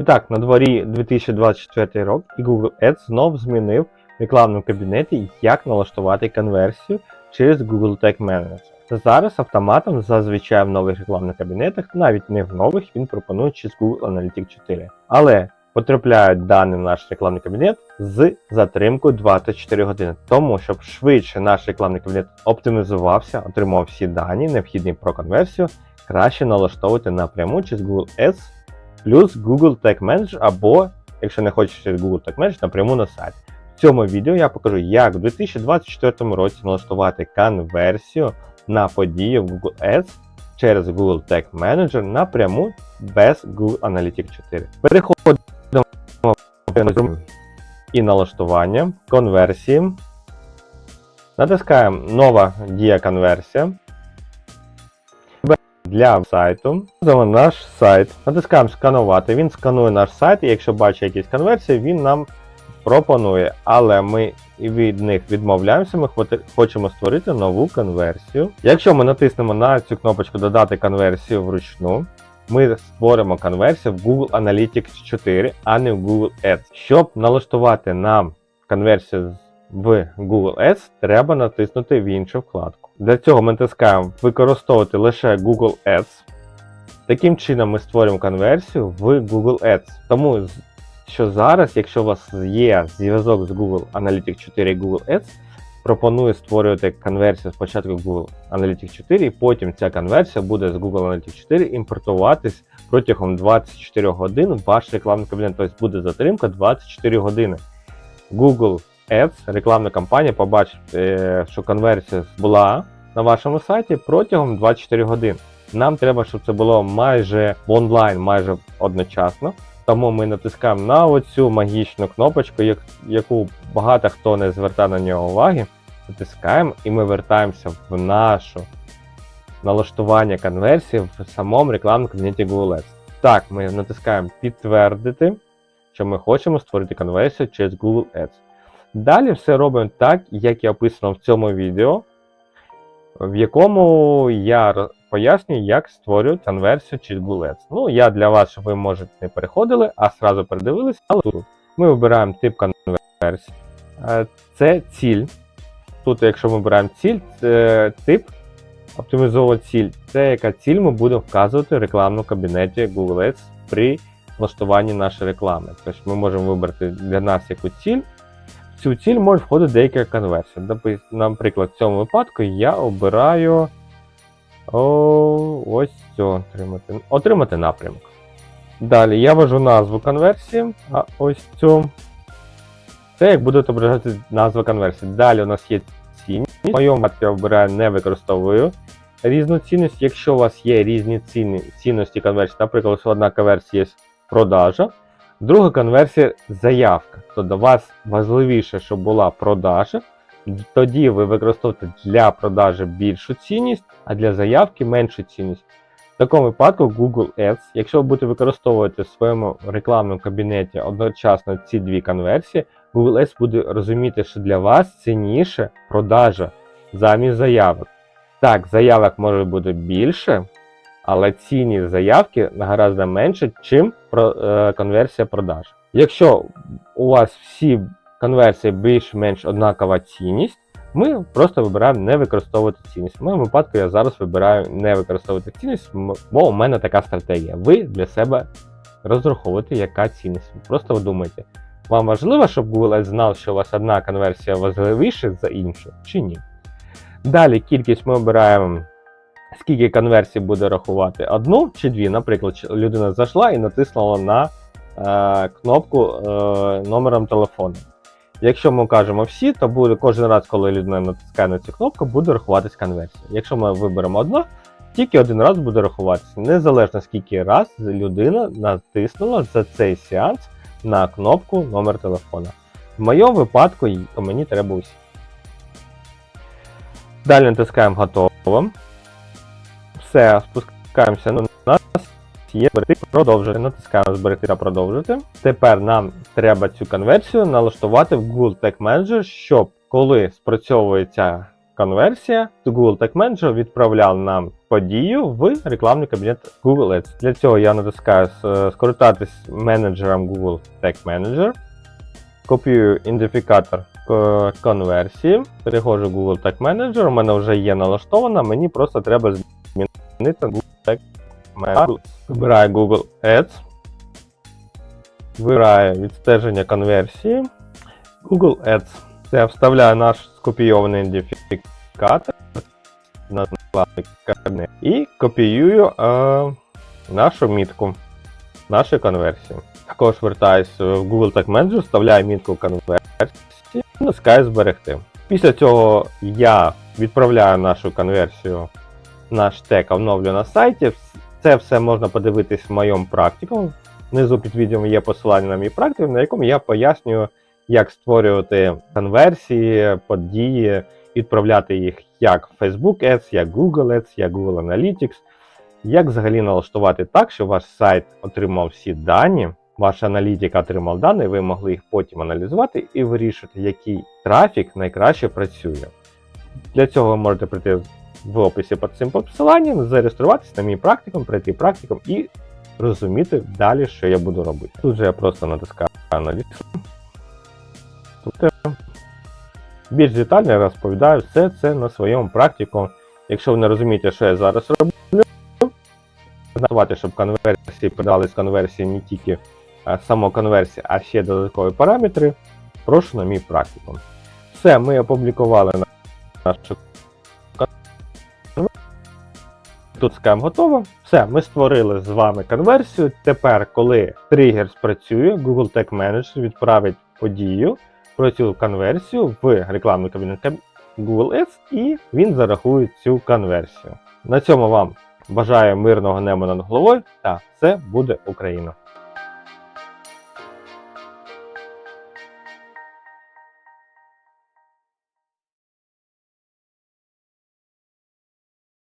І так, на дворі 2024 рік і Google Ads знов змінив в рекламному кабінеті, як налаштувати конверсію через Google Tag Manager. Зараз автоматом зазвичай в нових рекламних кабінетах, навіть не в нових, він пропонує через Google Analytics 4. Але потрапляють дані в наш рекламний кабінет з затримкою 24 години. Тому, щоб швидше наш рекламний кабінет оптимізувався, отримав всі дані, необхідні про конверсію, краще налаштовувати напряму через Google Ads плюс Google Tag Manager або, якщо не хочеш через Google Tag Manager, напряму на сайт. В цьому відео я покажу, як в 2024 році налаштувати конверсію на події в Google Ads через Google Tag Manager напряму без Google Analytics 4. Переходимо в і налаштування, конверсії. Натискаємо нова дія конверсія. Для сайту. Наш сайт. Натискаємо сканувати. Він сканує наш сайт, і якщо бачить якісь конверсії, він нам пропонує. Але ми від них відмовляємося, ми хочемо створити нову конверсію. Якщо ми натиснемо на цю кнопочку Додати конверсію вручну, ми створимо конверсію в Google Analytics 4, а не в Google Ads. Щоб налаштувати нам конверсію в Google Ads, треба натиснути в іншу вкладку. Для цього ми натискаємо використовувати лише Google Ads. Таким чином ми створюємо конверсію в Google Ads. Тому що зараз, якщо у вас є зв'язок з Google Analytics 4 і Google Ads, пропоную створювати конверсію спочатку в Google Analytics 4, і потім ця конверсія буде з Google Analytics 4 імпортуватись протягом 24 годин в ваш рекламний кабінет. Тобто буде затримка 24 години. Google Ads, рекламна кампанія, побачить, е, що конверсія була на вашому сайті протягом 24 годин. Нам треба, щоб це було майже онлайн, майже одночасно. Тому ми натискаємо на оцю магічну кнопочку, яку багато хто не звертає на нього уваги. Натискаємо і ми вертаємося в нашу налаштування конверсії в самому рекламному кабінеті Google Ads. Так, ми натискаємо підтвердити, що ми хочемо створити конверсію через Google Ads. Далі все робимо так, як і описано в цьому відео, в якому я пояснюю, як створюють конверсію Google Ads. Ну, я для вас, щоб ви може не переходили, а сразу передивились. Але ми вибираємо тип конверсії. Це ціль. Тут, якщо ми вибираємо ціль, це тип оптимізована ціль. Це яка ціль ми будемо вказувати в рекламному кабінеті Google Ads при влаштуванні нашої реклами. Тобто ми можемо вибрати для нас яку ціль. Цю ціль може входити деяка конверсія. Наприклад, в цьому випадку я обираю о, ось цю отримати, отримати напрямок. Далі я ввожу назву конверсії, а ось цю. Це як буде відображати назва конверсії. Далі у нас є цінність. В моєму я вибираю не використовую різну цінність. Якщо у вас є різні ціни, цінності конверсії, наприклад, одна конверсія є продажа, друга конверсія заявка. То до вас важливіше, щоб була продажа. Тоді ви використовуєте для продажі більшу цінність, а для заявки меншу цінність. В такому випадку Google Ads, якщо ви будете використовувати в своєму рекламному кабінеті одночасно ці дві конверсії, Google Ads буде розуміти, що для вас цінніше продажа замість заявок. Так, заявок може бути більше, але цінність заявки гораздо менше, чим е, конверсія продаж. Якщо у вас всі конверсії більш-менш однакова цінність, ми просто вибираємо не використовувати цінність. В моєму випадку я зараз вибираю не використовувати цінність, бо у мене така стратегія. Ви для себе розраховуєте, яка цінність. Просто ви думаєте, вам важливо, щоб Google Ads знав, що у вас одна конверсія важливіша за іншу, чи ні? Далі кількість ми обираємо, скільки конверсій буде рахувати одну чи дві. Наприклад, людина зайшла і натиснула на е, кнопку е, номером телефону. Якщо ми кажемо всі, то буде кожен раз, коли людина натискає на цю кнопку, буде рахуватись конверсія. Якщо ми виберемо одну, тільки один раз буде рахуватися, незалежно скільки раз людина натиснула за цей сеанс на кнопку номер телефона. В моєму випадку мені треба усі. Далі натискаємо готово. Все, спускаємося на нас. Є зберегти, продовжити. Натискаємо зберегти та продовжити. Тепер нам треба цю конверсію налаштувати в Google Tag Manager, щоб коли спрацьовує ця конверсія, то Google Tag Manager відправляв нам подію в рекламний кабінет Google Ads. Для цього я натискаю скористатись менеджером Google Tag Manager, копіюю ідентифікатор конверсії, переходжу в Google Tag Manager, у мене вже є налаштована, мені просто треба Вибираю Google Ads, вибираю відстеження конверсії, Google Ads. Я вставляю наш скопійований ідентифікатор і копіюю е, нашу мітку нашої конверсії. Також вертаюсь в Google Tag Manager, вставляю мітку конверсії і натискаю зберегти. Після цього я відправляю нашу конверсію, наш тег оновлю на сайті. Це все можна подивитись в моєму практику. Внизу під відео є посилання на мій практикум, на якому я пояснюю, як створювати конверсії, події, відправляти їх як Facebook Ads, як Google Ads, як Google Analytics, як взагалі налаштувати так, щоб ваш сайт отримав всі дані, ваша аналітика отримала дані, ви могли їх потім аналізувати і вирішити, який трафік найкраще працює. Для цього ви можете прийти в описі під цим посиланням, зареєструватися на мій практикум, пройти практикум і розуміти далі, що я буду робити. Тут же я просто натискаю аналіз. Тут більш детально розповідаю все це на своєму практику. Якщо ви не розумієте, що я зараз роблю, знати, щоб конверсії подали з конверсії не тільки само конверсія, а ще додаткові параметри, прошу на мій практикум. Все, ми опублікували на- нашу Тут скем готово. Все, ми створили з вами конверсію. Тепер, коли тригер спрацює, Google Tag Manager відправить подію про цю конверсію в рекламний кабінет Google Ads і він зарахує цю конверсію. На цьому вам бажаю мирного неба над головою та все буде Україна!